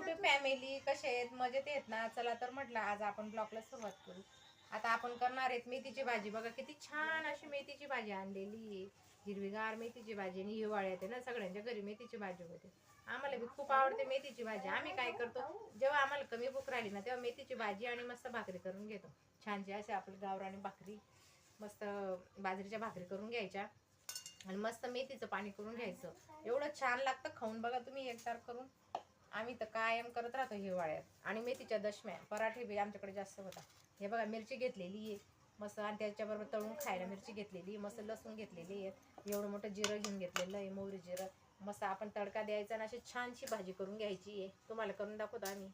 कुठे फॅमिली कसे आहेत? मजेत आहेत ना? चला तर म्हटलं आज आपण ब्लॉगला सुरुवात करू. आता आपण करणार आहेत मेथीची भाजी. बघा किती छान अशी मेथीची भाजी आणलेली आहे. हिरवीगार मेथीची भाजी आणि हिवाळ्यात आहे ना सगळ्यांच्या घरी मेथीची भाजी होते. आम्हाला बी खूप आवडते मेथीची भाजी. आम्ही काय करतो जेव्हा आम्हाला कमी भूक राहिली ना तेव्हा मेथीची भाजी आणि मस्त भाकरी करून घेतो. छानशी असे आपली गावराणी भाकरी मस्त बाजरीच्या भाकरी करून घ्यायच्या. आणि मस्त मेथीचं पाणी करून घ्यायचं. एवढं छान लागतं खाऊन. बघा तुम्ही एकदार करून. आम्ही तर कायम करत राहतो हिवाळ्यात. आणि मेथीच्या दशम्या पराठे बी आमच्याकडे जास्त होतात. हे बघा मिरची घेतलेली आहे. मस्त आणि त्याच्याबरोबर तळून खायला मिरची घेतलेली आहे. मस्त लसूण घेतलेली आहे. एवढं मोठं जिरं घेऊन घेतलेलं आहे मोहरी जिरं. मस्त आपण तडका द्यायचा आणि अशी छानशी भाजी करून घ्यायची आहे. तुम्हाला करून दाखवतो आम्ही.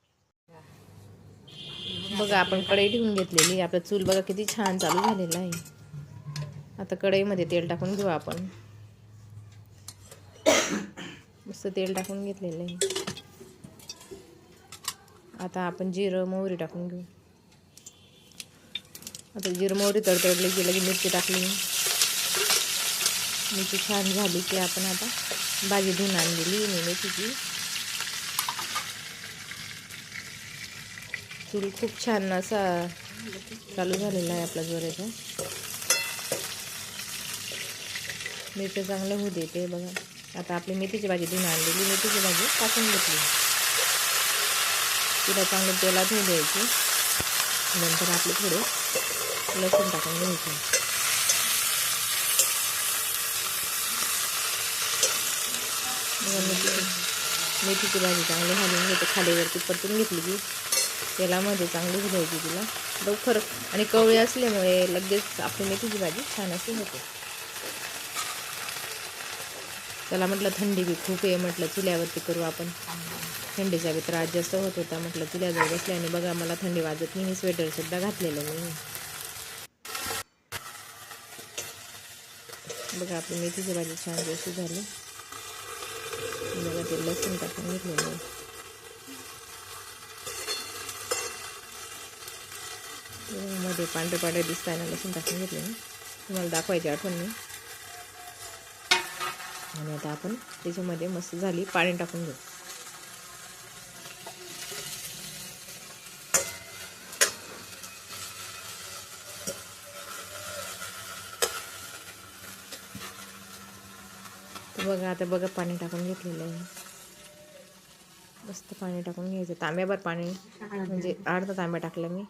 बघा आपण कढई ठेवून घेतलेली आहे. आपलं चूल बघा किती छान चालू झालेलं आहे. आता कढईमध्ये तेल टाकून घेऊ आपण. मस्त तेल टाकून घेतलेलं आहे. आता आपण जिरं मोहरी टाकून घेऊ. आता जिरं मोहरी तडतडली की लगेच मिरची टाकली मिरची छान झाली की आपण आता भाजी धुवून आणलेली मी मेथीची. चूल खूप छान असा चालू झालेला आहे आपला जोराचा. मिरच्या चांगलं होऊ देते बघा. आता आपली मेथीची भाजी धुवून आणलेली. मेथीची भाजी टाकून घेतली. तिला चांगलं तेलात हे द्यायची. नंतर आपले थोडे लसूण टाकून घ्यायचे. मेथीची भाजी चांगली घालून घेते खालीवरती परतून घेतली की तेलामध्ये चांगली घालायची तिला. लवकर आणि कवळी असल्यामुळे लगेच आपली मेथीची भाजी छान अशी होते. त्याला म्हटलं थंडी बी खूप आहे म्हटलं चुल्यावरती करू आपण. थंडीचा बी त्रास जास्त होत होता म्हटलं चुल्याजवळ बसल्याने बघा मला थंडी वाजत नाही मी स्वेटरसुद्धा घातलेलं मी. बघा आपली मेथीची भाजी छान जशी झाली. बघा ते लसूण टाकून घेतलेलं आहे. मध्ये पांढरे पांढरे दिसताय ना लसूण टाकून घेतले ना तुम्हाला दाखवायची आठवण नाही. आणि आता आपण त्याच्यामध्ये मस्त झाली पाणी टाकून घेऊ. बघा आता बघा पाणी टाकून घेतलेलं आहे. मस्त पाणी टाकून घ्यायचं. तांब्याभर पाणी म्हणजे अर्धा तांब्या टाकला मी.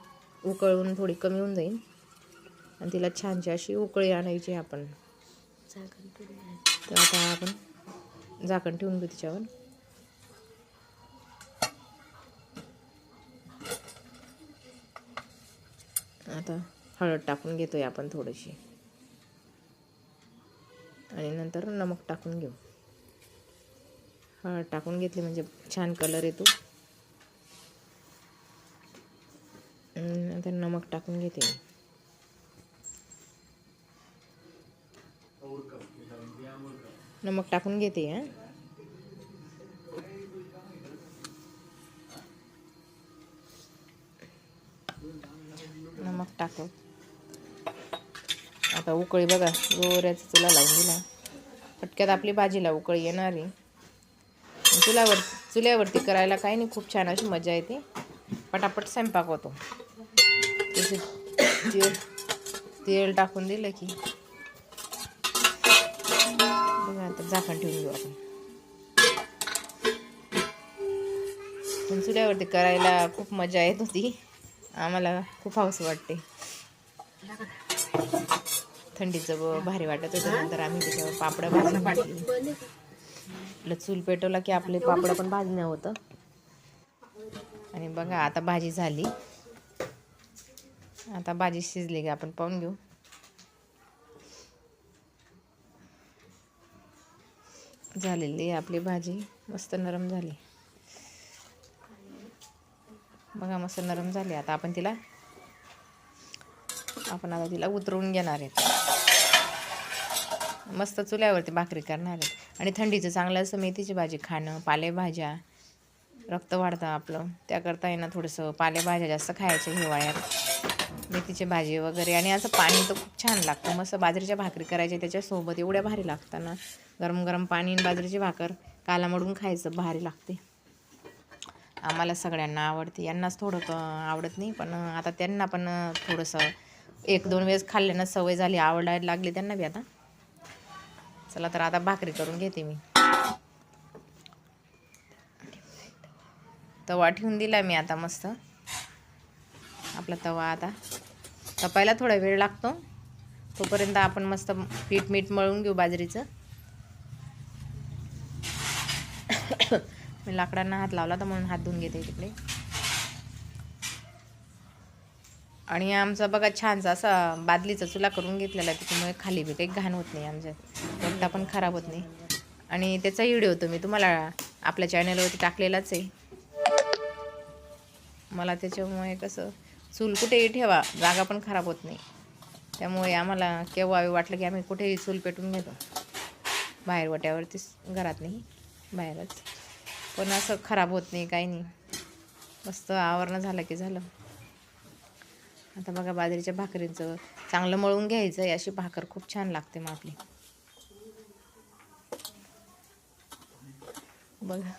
उकळून थोडी कमी होऊन जाईल. आणि तिला छानशी अशी उकळी आणायची आपण. तर आता आपण झाकण ठेवून घेऊ तिच्यावर. आता हळद टाकून घेतोय आपण थोडीशी. आणि नंतर नमक टाकून घेऊ. हळद टाकून घेतली म्हणजे छान कलर येतो. नंतर नमक टाकून घेते नमक टाकून घेते हां. नमक टाकू आता उकळी बघा गोऱ्याचा चुला लावून दिला. पटक्यात आपली भाजीला उकळी येणार. आहे चुल्यावर चुल्यावरती करायला काही नाही खूप छान अशी मजा येते. पटापट स्वयंपाक होतो. तसे तेल तेल टाकून दिलं की. आता झाकण ठेवून घेऊ आपण. पण चुल्यावरती करायला खूप मजा येत होती. आम्हाला खूप हौस वाटते. थंडीचं भारी वाटत होतं नंतर आम्ही त्याच्यावर पापडं भाजून आपलं चूल पेटवला की आपले पापडं पण भाजणं होतं. आणि बघा आता भाजी झाली. आता भाजी शिजली की आपण पाहून घेऊ. झालेली आपली भाजी. मस्त नरम झाली. बघा मस्त नरम झाली. आता आपण तिला आपण आता तिला उतरवून घेणार आहेत मस्त चुल्यावरती भाकरी करणार आहेत आणि थंडीचं चांगलं असं मेथीची भाजी खाणं पालेभाज्या रक्त वाढतं आपलं. त्याकरता आहे ना थोडंसं पालेभाज्या जास्त खायच्या हिवाळ्यात. मेथीची भाजी वगैरे. आणि असं पाणी तर खूप छान लागतं. मस्त बाजरीच्या भाकरी करायच्या त्याच्यासोबत. एवढ्या भारी लागतं ना. गरम गरम पाणी आणि बाजरीची भाकर कालामडून खायचं भारी लागते. आम्हाला सगळ्यांना आवडते. यांनाच थोडं आवडत नाही पण आता त्यांना पण थोडंसं एक दोन वेळेस खाल्ल्यानं सवय झाली आवडायला लागली त्यांना बी आता. चला तर आता भाकरी करून घेते मी. तवा ठेवून दिला मी आता मस्त. आपला तवा आता. तपायला थोडा वेळ लागतो. तोपर्यंत आपण मस्त पीठ मीठ मळून घेऊ बाजरीचं. मी लाकडांना हात लावला तर म्हणून हात धुवून घेते तिकडे. आणि आमचा बघा छानसा असा बादलीचा चुला करून घेतलेला आहे त्याच्यामुळे खाली बी काही घाण होत नाही आमच्यात एकटा पण खराब होत नाही. आणि त्याचा व्हिडिओ तुम्ही तुम्हाला आपल्या चॅनलवरती टाकलेलाच आहे. मला त्याच्यामुळे कसं चूल कुठेही ठेवा जागा पण खराब होत नाही. त्यामुळे आम्हाला केव्हा वाटलं की आम्ही कुठेही चूल पेटून घेतो. बाहेर वट्यावरतीच घरात नाही बाहेरच. पण असं खराब होत नाही काही नाही. मस्त आवरणं झालं की झालं. आता बघा बाजरीच्या भाकरीचं चांगलं मळून घ्यायचं आहे. अशी भाकर खूप छान लागते मग आपली. बघा.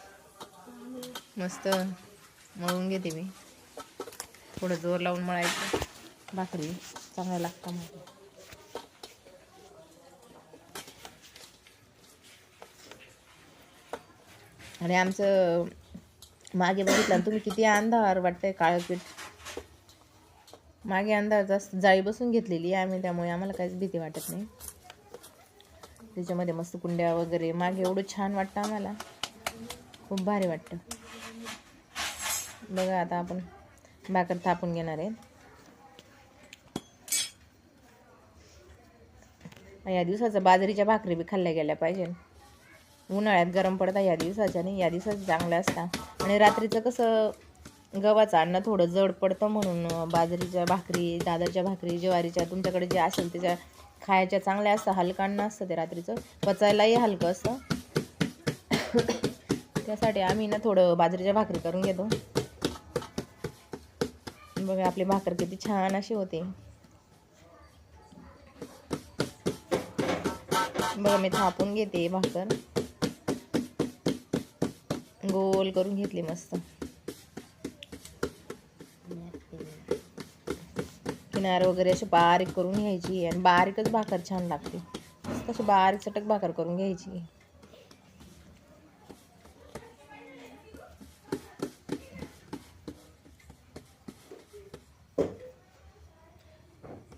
मस्त मळून घेते मी. थोडं जोर लावून मळायचं. भाकरी चांगलं लागतं मग. आणि आमचं मागे बघितलं तुम्ही किती अंधार वाटतंय काळं पीठ. मागे अंधार जाळी बसून घेतलेली आहे आम्ही त्यामुळे आम्हाला काहीच भीती वाटत नाही. त्याच्यामध्ये मस्त कुंड्या वगैरे मागे एवढं छान वाटतं आम्हाला. खूप भारी वाटतं. बघा आता आपण भाकर थापून घेणार आहे. या दिवसाचं बाजरीच्या भाकरी बी खाल्ल्या गेल्या पाहिजे. उन्हाळ्यात गरम पडता या दिवसाच्या नाही या दिवसाचं चांगल्या असता. आणि रात्रीचं कसं गव्हाचं अन्न थोडं जड पडतं म्हणून बाजरीच्या भाकरी दादरच्या भाकरी ज्वारीच्या तुमच्याकडे जे असेल त्याच्या खायच्या चांगल्या असतं हलकं अन्न असतं ते रात्रीचं पचायलाही हलकं असतं. त्यासाठी आम्ही ना थोडं बाजरीच्या भाकरी करून घेतो. बघा आपली भाकर किती छान अशी होते. बघा मी थापून घेते भाकर. गोल करून घेतली मस्त. किनार वगैरे अशी बारीक करून घ्यायची आणि बारीकच भाकर छान लागते. तशी बारीक चटक भाकर करून घ्यायची.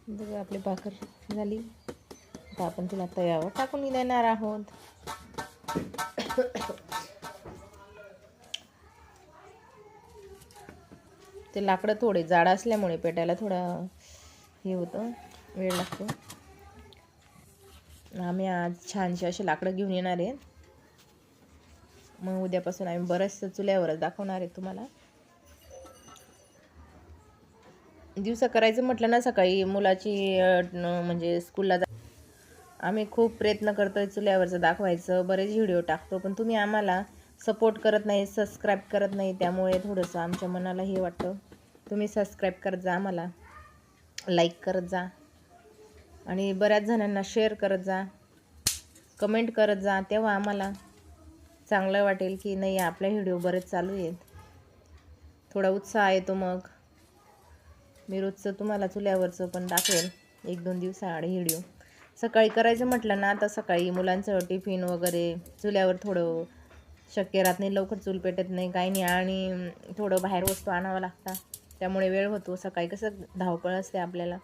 बघा आपली भाकर झाली. आता आपण तिला तयावर टाकून देणार आहोत. ते लाकडं थोडे जाड असल्यामुळे पेटायला थोडा हे होतं. वेळ लागतो. आम्ही आज छानशी असे लाकडं घेऊन येणार आहेत. मग उद्यापासून आम्ही बऱ्याचशा चुल्यावरच दाखवणार आहे तुम्हाला. दिवसा करायचं म्हटलं ना सकाळी मुलाची म्हणजे स्कूलला जा आम्ही खूप प्रयत्न करतो आहे चुल्यावरचं दाखवायचं. बरेच व्हिडिओ टाकतो पण तुम्ही आम्हाला सपोर्ट करत नाही सबस्क्राईब करत नाही त्यामुळे थोडंसं आमच्या मनाला हे वाटतं. तुम्ही सबस्क्राईब करत जा आम्हाला. लाईक करत जा. आणि बऱ्याच जणांना शेअर करत जा. कमेंट करत जा. तेव्हा आम्हाला चांगलं वाटेल की नाही आपले व्हिडिओ बरेच चालू आहेत. थोडा उत्साह येतो मग. मी रोजचं तुम्हाला चुल्यावरचं पण दाखवेल एक दोन दिवसाआड व्हिडिओ सकाळी करायचं म्हटलं ना आता सकाळी मुलांचं टिफिन वगैरे चुल्यावर थोडं शक्य राहत नाही लवकर चूल पेटत नाही काही नाही. आणि थोडं बाहेर वस्तू आणावं लागतात. त्यामुळे वेळ होतो. सकाळी कसं धावपळ असते आपल्याला.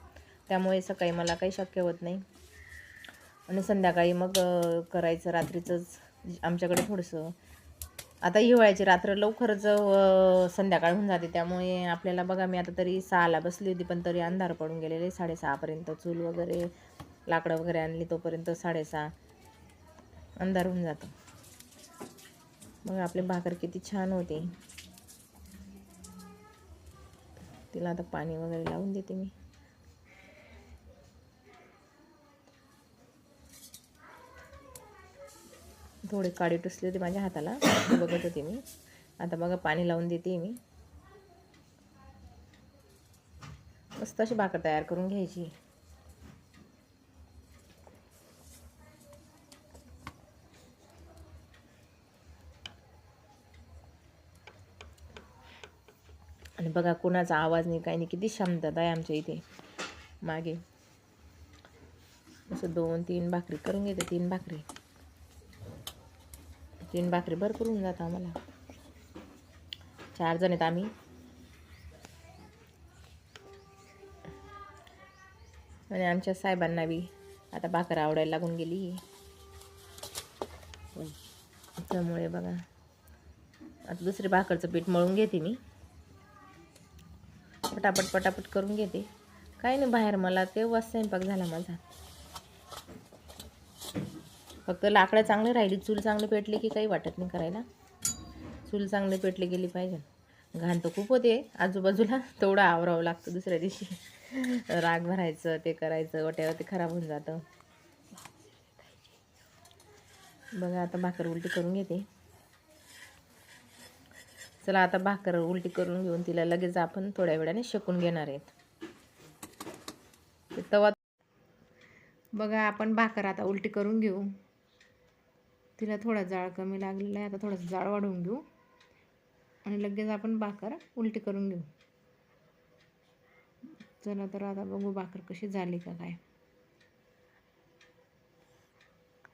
त्यामुळे सकाळी मला काही शक्य होत नाही. आणि संध्याकाळी मग करायचं रात्रीचंच. आमच्याकडे थोडंसं. आता हिवाळ्याची रात्र लवकरच संध्याकाळ होऊन जाते. त्यामुळे आपल्याला बघा मी आता तरी सहाला बसली होती पण तरी अंधार पडून गेलेले. साडेसहापर्यंत चूल वगैरे लाकडं वगैरे आणली तोपर्यंत साडेसहा अंधार होऊन जातो. मग आपले भाकर किती छान होते. तिला आता पाणी वगैरे लावून देते मी. थोडे काळी टुसले होते माझ्या हाताला. बघत होते मी. आता बघा पाणी लावून देते मी. मस्त अशी भाकर तयार करून घ्यायची. बघा कोणाचा आवाज नाही काही नाही. किती शांतता आहे आमच्या इथे. मागे. असं दोन तीन भाकरी करून घेते तीन भाकरी. तीन भाकरी भरपूर होऊन जातं आम्हाला. चार जण आहेत आम्ही. आणि आमच्या साहेबांना बी आता भाकर आवडायला लागून गेली. त्यामुळे बघा. आता दुसरे भाकरचं पीठ मळून घेते मी. पटापट पटापट करून घेते. काही नाही बाहेर मला तेव्हाच स्वयंपाक झाला माझा. फक्त लाकडं चांगली राहिली चूल चांगली पेटली की काही वाटत नाही करायला. चूल चांगली पेटली गेली पाहिजे. घाण तर खूप होते. आजूबाजूला तेवढं आवरावं लागतं दुसऱ्या दिवशी. राग भरायचं ते करायचं वाट्यावर ते खराब होऊन जातं. बघा आता भाकर उलटी करून घेते. चला आता भाकर उलटी करून घेऊन तिला लगेच आपण थोड्या वेळाने शेकून घेणार आहेत. तवा बघा आपण भाकर आता उलटी करून घेऊ. तिला थोडा जाळ कमी लागलेला आहे आता थोडंसं जाळ वाढवून घेऊ. आणि लगेच आपण भाकर उलटी करून घेऊ. चला तर आता बघू भाकर कशी झाली का काय.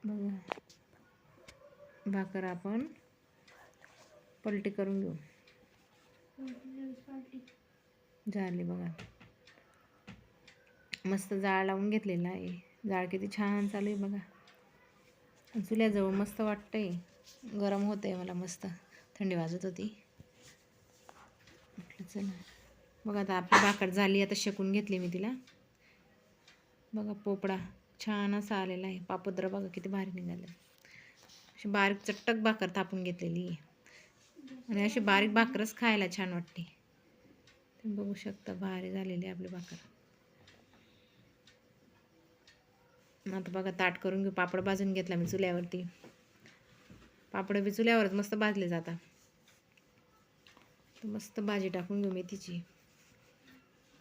बघा. भाकर आपण पलटी करून घेऊ. झाली बघा. मस्त जाळ लावून घेतलेला आहे. जाळ किती छान चालू आहे बघा. चुल्याजवळ मस्त वाटतंय. गरम होत आहे मला मस्त. थंडी वाजत होती. म्हटलं चला. बघा आता आपली भाकर झाली आता शेकून घेतली मी तिला. बघा पोपडा छान असा आलेला आहे. पापद्र बघा किती भारी निघाले. अशी बारीक चट्टक भाकर थापून घेतलेली आहे. आणि अशी बारीक भाकरच खायला छान वाटते. तुम्ही बघू शकता भारी झालेली आहे आपली भाकर. आता बघा ताट करून घेऊ. पापड भाजून घेतला मी चुल्यावरती. पापड बी चुल्यावरच मस्त भाजले जातात. मस्त भाजी टाकून घेऊ मेथीची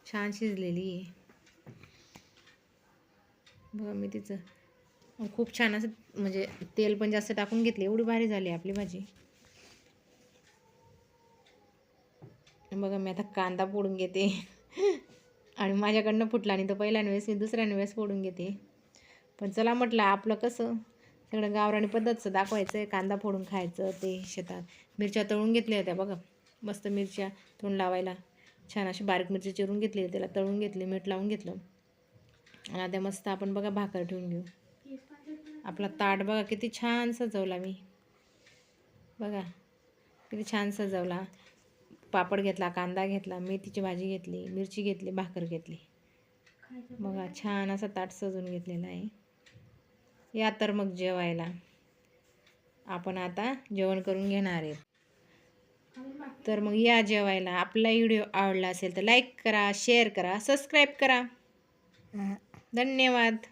छान शिजलेली आहे. बघा मेथीचं खूप छान असं म्हणजे तेल पण जास्त टाकून घेतले. एवढी भारी झाली आपली भाजी. बघा मी आता कांदा फोडून घेते. आणि माझ्याकडनं फुटला नाही तर पहिल्या वेळेस मी दुसऱ्या वेळेस फोडून घेते. पण चला म्हटलं आपलं कसं? सगळं गावराणी पद्धतचं दाखवायचं आहे कांदा फोडून खायचं ते शेतात. मिरच्या तळून घेतल्या होत्या बघा मस्त मिरच्या तोंड लावायला. छान अशी बारीक मिरची चिरून घेतली त्याला तळून घेतली मीठ लावून घेतलं. आणि आता मस्त आपण बघा भाकर ठेवून घेऊ. आपला ताट बघा किती छान सजवला मी. बघा किती छान सजवला. पापड घेतला कांदा घेतला मेथीची भाजी घेतली मिरची घेतली भाकर घेतली. बघा छान असा ताट सजवून घेतलेला आहे. या तर मग जेवायला. आपण आता जेवण करून घेणार आहे. तर मग या जेवायला. आपला व्हिडिओ आवडला असेल तर लाईक करा शेअर करा सबस्क्राईब करा. धन्यवाद.